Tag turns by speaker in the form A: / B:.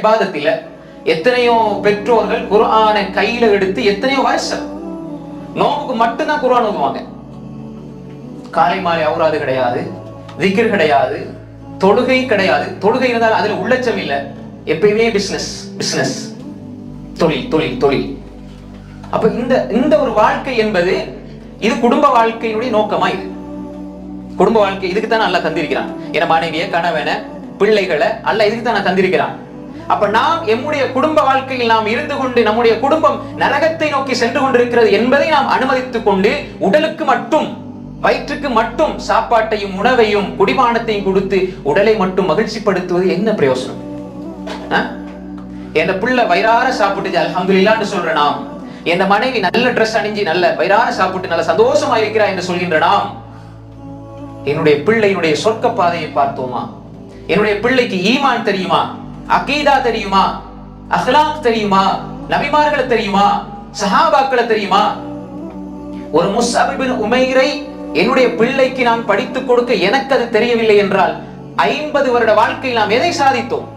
A: இபாதத்தில் எத்தனையோ பெற்றோர்கள் குர்ஆனை கையில எடுத்து எத்தனையோ வருஷம் நோம்புக்கு மட்டும்தான் குர்ஆன் ஓதுவாங்க. காலை மாலை அவுராது கிடையாது திக்ர் கிடையாது தொழுகை கிடையாது. தொழுகை இருந்தால் அதுல உள்ளச்சம் இல்ல. எப்பயுமே பிசினஸ் பிசினஸ் தொழில் தொழில் தொழில். அப்ப இந்த இந்த ஒரு வாழ்க்கை என்பது இது குடும்ப வாழ்க்கையினுடைய நோக்கமா இது. குடும்ப வாழ்க்கை இதுக்கு தான் நல்லா தந்திருக்கிறான். என மனைவிய கணவனை பிள்ளைகளை அல்ல இதுக்கு தான் நான் தந்திருக்கிறான். அப்ப நாம் எம்முடைய குடும்ப வாழ்க்கையில் நாம் இருந்து கொண்டு நம்முடைய குடும்பம் நரகத்தை நோக்கி சென்று கொண்டிருக்கிறது என்பதை நாம் அனுமதித்துக் கொண்டு உடலுக்கு மட்டும் வயிற்றுக்கு மட்டும் சாப்பாட்டையும் உணவையும் குடிபானத்தையும் கொடுத்து உடலை மட்டும் மகிழ்ச்சிப்படுத்துவது என்ன பிரயோசனம்? ஆ? என் பிள்ளை வயிறார சாப்பிட்டு அல்ஹம்துலில்லான்னு சொல்ற நாம். என் மனைவி நல்ல ட்ரெஸ் அணிஞ்சு நல்ல வயிறார சாப்பிட்டு நல்ல சந்தோஷமா இருக்கிறா என்று சொல்கின்ற நாம். என்னுடைய பிள்ளையினுடைய சொர்க்க பாதையை பார்த்தோமா? என்னுடைய பிள்ளைக்கு ஈமான் தெரியுமா? அகீதா தெரியுமா? அஹ்லாக் தெரியுமா? நபிமார்களை தெரியுமா? சஹாபாக்களை தெரியுமா? ஒரு முஸ்அபிபின் உமைரை என்னுடைய பிள்ளைக்கு நான் படித்துக் கொடுக்க எனக்கு அது தெரியவில்லை என்றால் ஐம்பது வருட வாழ்க்கையில் நாம் எதை சாதித்தோம்?